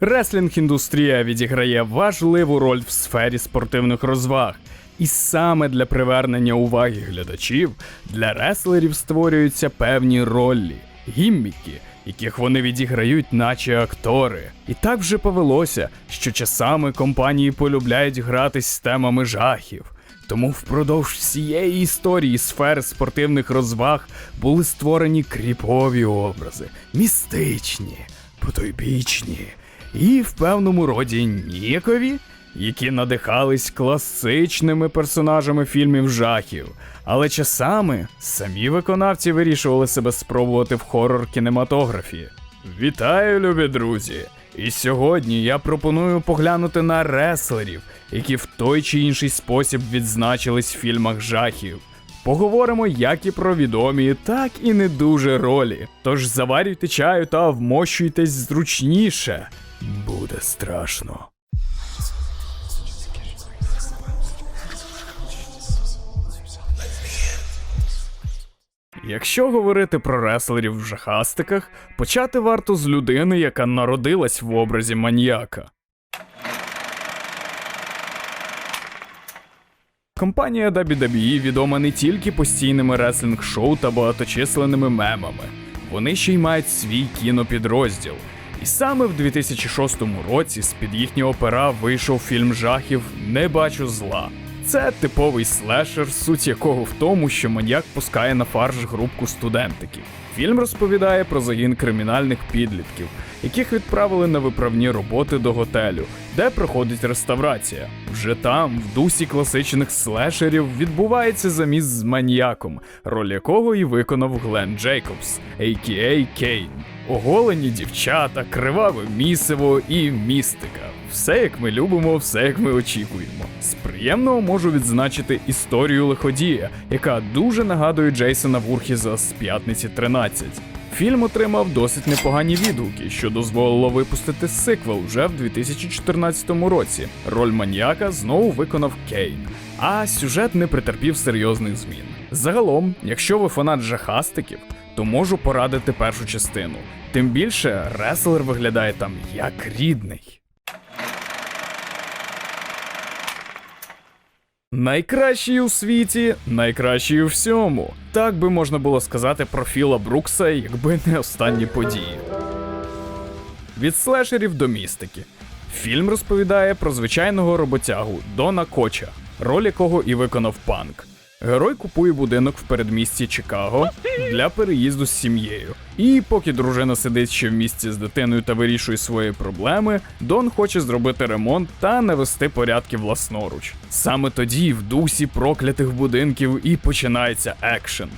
Реслінг-індустрія відіграє важливу роль в сфері спортивних розваг. І саме для привернення уваги глядачів для реслерів створюються певні ролі, гімміки, яких вони відіграють, наче актори. І так вже повелося, що часами компанії полюбляють гратись з темами жахів. Тому впродовж всієї історії сфери спортивних розваг були створені кріпові образи, містичні, потойбічні і в певному роді ніякові, які надихались класичними персонажами фільмів жахів. Але часами самі виконавці вирішували себе спробувати в хорор кінематографі. Вітаю, любі друзі! І сьогодні я пропоную поглянути на реслерів, які в той чи інший спосіб відзначились в фільмах жахів. Поговоримо як і про відомі, так і не дуже ролі. Тож заварюйте чаю та вмощуйтесь зручніше. Буде страшно. Якщо говорити про реслерів в жахастиках, почати варто з людини, яка народилась в образі маніяка. Компанія WWE відома не тільки постійними реслінг-шоу та багаточисленними мемами, вони ще й мають свій кінопідрозділ. Саме в 2006 році з-під їхнього пера вийшов фільм жахів Не бачу зла. Це типовий слешер, суть якого в тому, що маньяк пускає на фарш групку студентиків. Фільм розповідає про загін кримінальних підлітків, яких відправили на виправні роботи до готелю, де проходить реставрація. Вже там, в дусі класичних слешерів, відбувається заміс з маніяком, роль якого і виконав Глен Джейкобс, а.к.а. Кейн. Оголені дівчата, криваве місиво і містика. Все як ми любимо, все як ми очікуємо. З приємного можу відзначити історію лиходія, яка дуже нагадує Джейсона Вурхіза з п'ятниці 13. Фільм отримав досить непогані відгуки, що дозволило випустити сиквел вже в 2014 році. Роль маніяка знову виконав Кейн, а сюжет не претерпів серйозних змін. Загалом, якщо ви фанат жахастиків, то можу порадити першу частину. Тим більше реслер виглядає там як рідний. Найкращий у світі, найкращий у всьому. Так би можна було сказати про Філа Брукса, якби не останні події. Від слешерів до містики. Фільм розповідає про звичайного роботягу Дона Коча, роль якого і виконав панк. Герой купує будинок в передмісті Чикаго для переїзду з сім'єю. І поки дружина сидить ще в місті з дитиною та вирішує свої проблеми, Дон хоче зробити ремонт та навести порядки власноруч. Саме тоді, в дусі проклятих будинків, і починається екшен.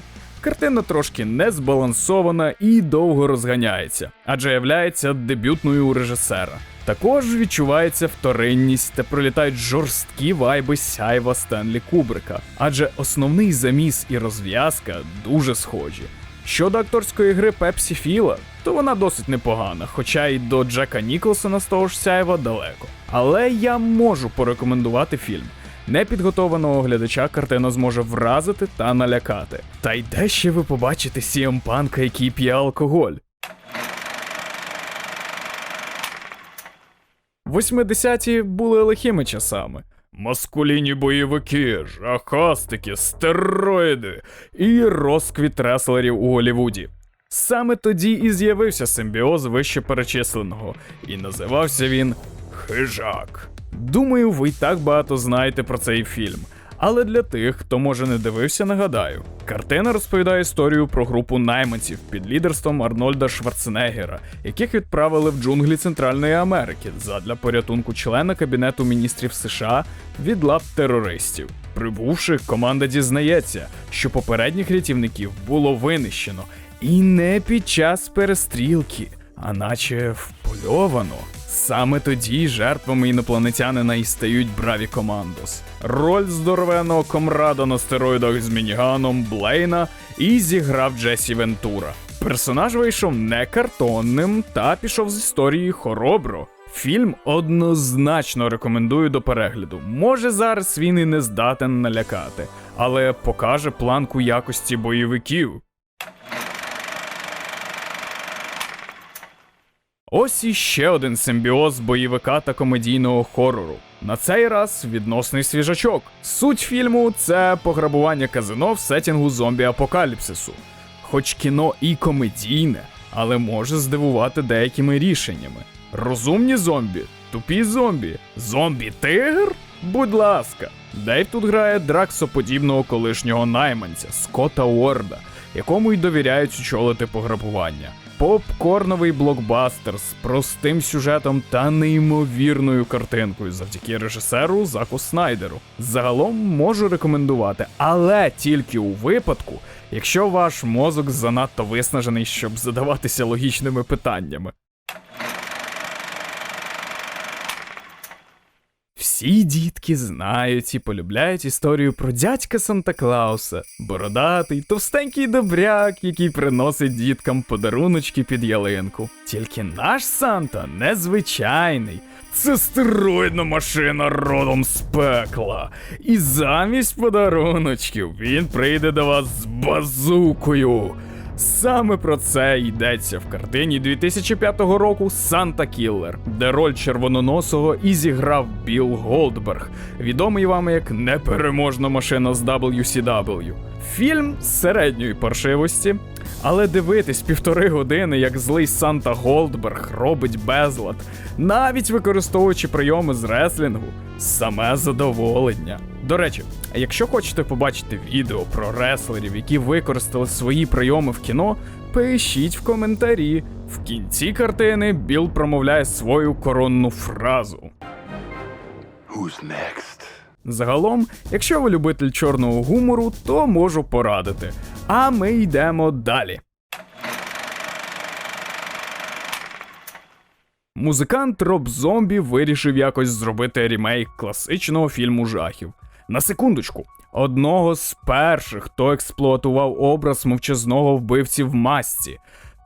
Картина трошки не збалансована і довго розганяється, адже являється дебютною у режисера. Також відчувається вторинність та пролітають жорсткі вайби сяйва Стенлі Кубрика, адже основний заміс і розв'язка дуже схожі. Щодо акторської гри Пепсі Філа, то вона досить непогана, хоча й до Джека Ніколсона з того ж сяйва далеко. Але я можу порекомендувати фільм. Непідготованого глядача картина зможе вразити та налякати. Та й де ще ви побачите Сієм Панка, який п'є алкоголь? 80-ті були лихими часами. Маскулінні бойовики, жахастики, стероїди і розквіт реслерів у Голлівуді. Саме тоді і з'явився симбіоз вище перечисленого, і називався він Хижак. Думаю, ви й так багато знаєте про цей фільм. Але для тих, хто може не дивився, нагадаю, картина розповідає історію про групу найманців під лідерством Арнольда Шварценеггера, яких відправили в джунглі Центральної Америки задля порятунку члена кабінету міністрів США від лап терористів. Прибувши, команда дізнається, що попередніх рятівників було винищено, і не під час перестрілки, а наче впольовано. Саме тоді жертвами інопланетянина і стають браві командос. Роль здоровеного комрада на стероїдах з мініганом Блейна і зіграв Джесі Вентура. Персонаж вийшов не картонним та пішов з історії хоробро. Фільм однозначно рекомендую до перегляду. Може зараз він і не здатен налякати, але покаже планку якості бойовиків. Ось іще один симбіоз бойовика та комедійного хорору. На цей раз відносний свіжачок. Суть фільму це пограбування казино в сетінгу зомбі-апокаліпсису. Хоч кіно і комедійне, але може здивувати деякими рішеннями. Розумні зомбі, тупі зомбі, зомбі-тигр? Будь ласка, Дейв тут грає драксоподібного колишнього найманця Скотта Уорда, якому й довіряють очолити пограбування. Попкорновий блокбастер з простим сюжетом та неймовірною картинкою завдяки режисеру Заку Снайдеру. Загалом можу рекомендувати, але тільки у випадку, якщо ваш мозок занадто виснажений, щоб задаватися логічними питаннями. Всі дітки знають і полюбляють історію про дядька Санта Клауса, бородатий, товстенький добряк, який приносить діткам подаруночки під ялинку. Тільки наш Санта незвичайний. Це стероїдна машина родом з пекла. І замість подаруночків він прийде до вас з базукою. Саме про це йдеться в картині 2005 року Санта Кіллер, де роль червононосого і зіграв Білл Голдберг, відомий вам як непереможна машина з WCW. Фільм середньої паршивості, але дивитись півтори години, як злий Санта Голдберг робить безлад, навіть використовуючи прийоми з реслінгу, саме задоволення. До речі, якщо хочете побачити відео про реслерів, які використали свої прийоми в кіно, пишіть в коментарі. В кінці картини Біл промовляє свою коронну фразу. Who's next? Загалом, якщо ви любитель чорного гумору, то можу порадити. А ми йдемо далі. Музикант Роб Зомбі вирішив якось зробити ремейк класичного фільму жахів. На секундочку, одного з перших, хто експлуатував образ мовчазного вбивці в масці.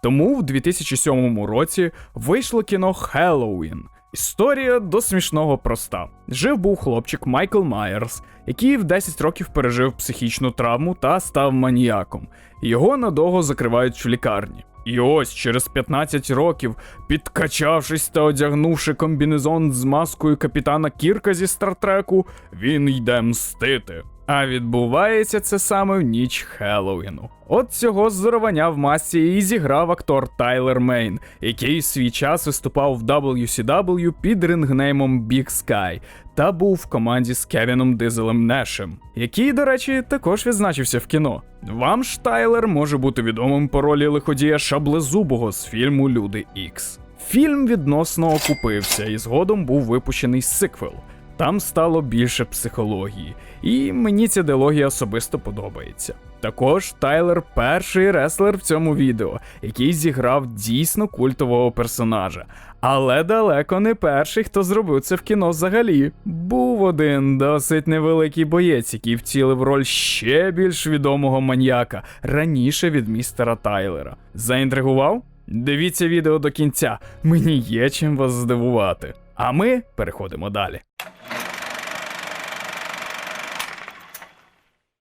Тому в 2007 році вийшло кіно Хеллоуін. Історія до смішного проста. Жив був хлопчик Майкл Майерс, який в 10 років пережив психічну травму та став маніяком. Його надовго закривають в лікарні. І ось через 15 років, підкачавшись та одягнувши комбінезон з маскою капітана Кірка зі стартреку, він йде мстити. А відбувається це саме в ніч Хеллоуіну. От цього зорвання в масці і зіграв актор Тайлер Мейн, який свій час виступав в WCW під рингнеймом Big Sky та був в команді з Кевіном Дизелем Нешем, який, до речі, також відзначився в кіно. Вам ж Тайлер може бути відомим по ролі лиходія Шаблезубого з фільму Люди Ікс. Фільм відносно окупився і згодом був випущений сиквел. Там стало більше психології, і мені ця ідеологія особисто подобається. Також Тайлер перший реслер в цьому відео, який зіграв дійсно культового персонажа. Але далеко не перший, хто зробив це в кіно взагалі. Був один досить невеликий боєць, який втілив роль ще більш відомого маньяка раніше від містера Тайлера. Заінтригував? Дивіться відео до кінця, мені є чим вас здивувати. А ми переходимо далі.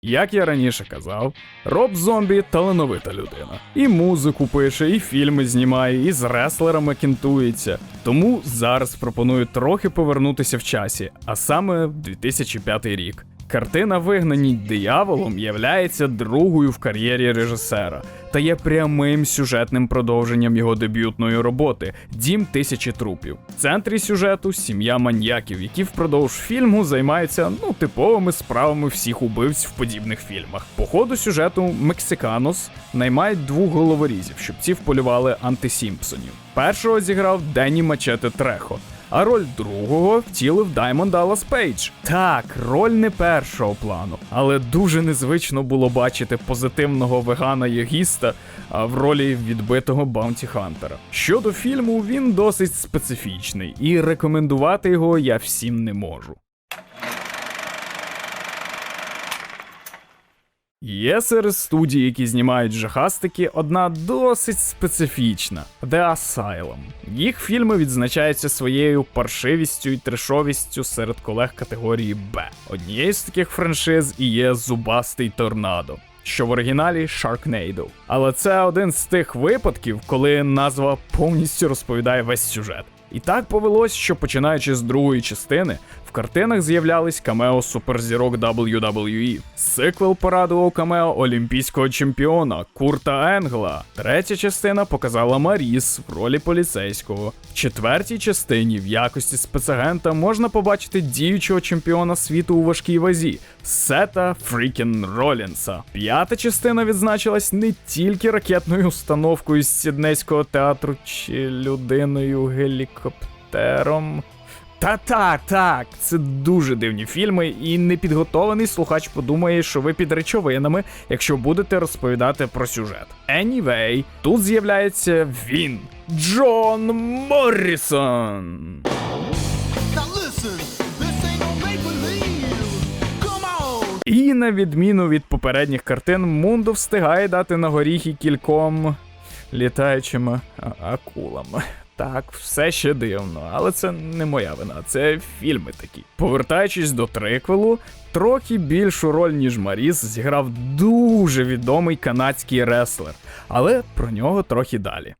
Як я раніше казав, Роб Зомбі талановита людина. І музику пише, і фільми знімає, і з реслерами кінтується. Тому зараз пропоную трохи повернутися в часі, а саме в 2005 рік. Картина Вигнані дияволом являється другою в кар'єрі режисера та є прямим сюжетним продовженням його дебютної роботи Дім тисячі трупів. В центрі сюжету сім'я маньяків, які впродовж фільму займаються ну типовими справами всіх убивць в подібних фільмах. По ходу сюжету Мексиканос наймають двох головорізів, щоб ці вполювали антисімпсонів. Першого зіграв Денні Мачете Трехо а роль другого втілив Даймон Даллас Пейдж. Так, роль не першого плану, але дуже незвично було бачити позитивного вегана Єгіста в ролі відбитого Баунті Хантера. Щодо фільму, він досить специфічний, і рекомендувати його я всім не можу. Є серед студій, які знімають жахастики, одна досить специфічна The Asylum. Їх фільми відзначаються своєю паршивістю і трешовістю серед колег категорії Б. Однією з таких франшиз і є Зубастий торнадо. що в оригіналі Sharknado. Але це один з тих випадків, коли назва повністю розповідає весь сюжет. І так повелось, що починаючи з другої частини, картинах з'являлись камео суперзірок WWE. Сиквел порадував камео олімпійського чемпіона Курта Енгла. Третя частина показала Маріс в ролі поліцейського. В четвертій частині в якості спецагента можна побачити діючого чемпіона світу у важкій вазі Сета Фрікен Ролінса. П'ята частина відзначилась не тільки ракетною установкою з Сіднейського театру чи людиною гелікоптером. Та так, так, це дуже дивні фільми, і непідготований слухач подумає, що ви під речовинами, якщо будете розповідати про сюжет. Anyway, тут з'являється він, Джон Моррісон. І на відміну від попередніх картин, Мундо встигає дати на горіхи кільком літаючими акулами. Так, все ще дивно, але це не моя вина, це фільми такі. Повертаючись до триквелу, трохи більшу роль, ніж Маріс, зіграв дуже відомий канадський реслер, але про нього трохи далі.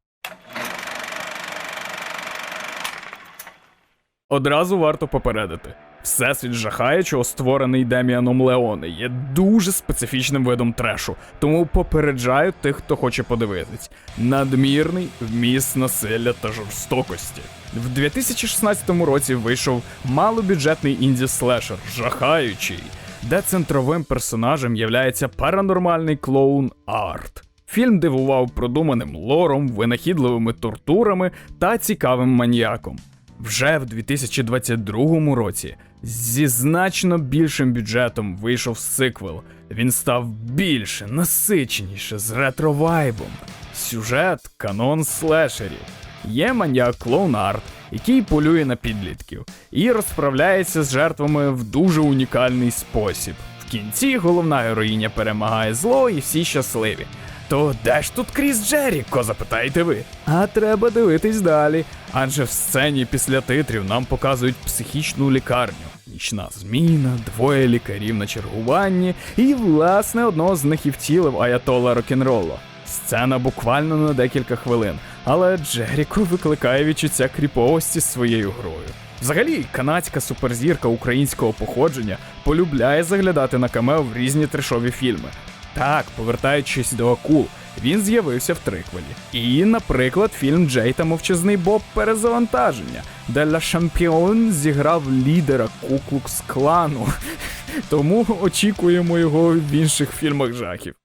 Одразу варто попередити. Всесвіт жахаючого, створений Деміаном Леоне, є дуже специфічним видом трешу, тому попереджаю тих, хто хоче подивитись. Надмірний вміст насилля та жорстокості. В 2016 році вийшов малобюджетний інді-слешер Жахаючий, де центровим персонажем являється паранормальний клоун Арт. Фільм дивував продуманим лором, винахідливими тортурами та цікавим маніяком. Вже в 2022 році зі значно більшим бюджетом вийшов сиквел. Він став більше, насиченіше, з ретро-вайбом. Сюжет канон слешерів. Є маніак клоун Арт, який полює на підлітків, і розправляється з жертвами в дуже унікальний спосіб. В кінці головна героїня перемагає зло і всі щасливі. То де ж тут Кріс Джеріко, запитаєте ви? А треба дивитись далі. Адже в сцені після титрів нам показують психічну лікарню. Нічна зміна, двоє лікарів на чергуванні, і, власне, одного з них і втілив Аятола рок-н-ролу. Сцена буквально на декілька хвилин, але Джеріко викликає відчуття кріповості своєю грою. Взагалі, канадська суперзірка українського походження полюбляє заглядати на камео в різні трешові фільми. Так, повертаючись до акул, він з'явився в триквелі. І, наприклад, фільм Джей та мовчазний Боб Перезавантаження, де Ла Шампіон зіграв лідера Куклукс клану. Тому очікуємо його в інших фільмах жахів.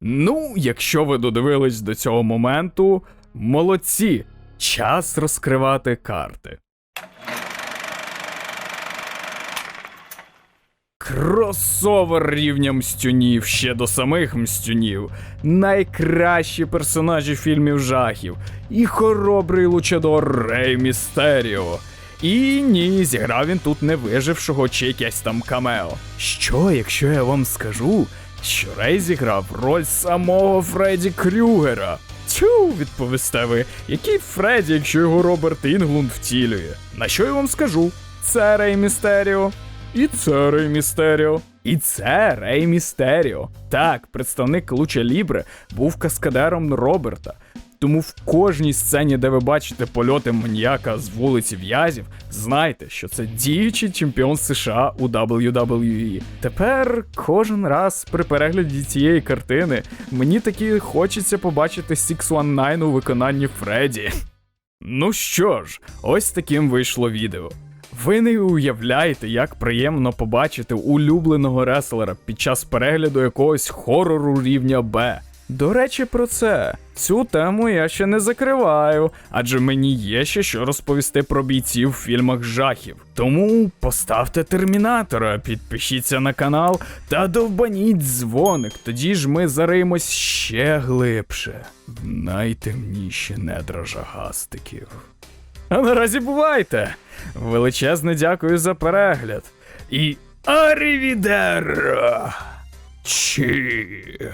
Ну, якщо ви додивились до цього моменту, молодці! Час розкривати карти. Кросовер рівня мстюнів ще до самих мстюнів. Найкращі персонажі фільмів жахів. І хоробрий лучадор Рей Містеріо. І ні, зіграв він тут не вижившого чи якесь там камео. Що, якщо я вам скажу, що Рей зіграв роль самого Фредді Крюгера? Тю, відповісте ви, який Фредді, якщо його Роберт Інглунд втілює? На що я вам скажу? Це Рей Містеріо. І це Рей Містеріо. І це Рей Містеріо. Так, представник Луча Лібре був каскадером Роберта. Тому в кожній сцені, де ви бачите польоти маніяка з вулиці в'язів, знайте, що це діючий чемпіон США у WWE. Тепер кожен раз при перегляді цієї картини мені таки хочеться побачити 619 у виконанні Фредді. Ну що ж, ось таким вийшло відео. Ви не уявляєте, як приємно побачити улюбленого реслера під час перегляду якогось хорору рівня Б. До речі, про це. Цю тему я ще не закриваю, адже мені є ще що розповісти про бійців в фільмах жахів. Тому поставте термінатора, підпишіться на канал та довбаніть дзвоник, тоді ж ми заримось ще глибше в найтемніші недра жагастиків. А наразі бувайте! Величезне дякую за перегляд. І арівідеро! Чи.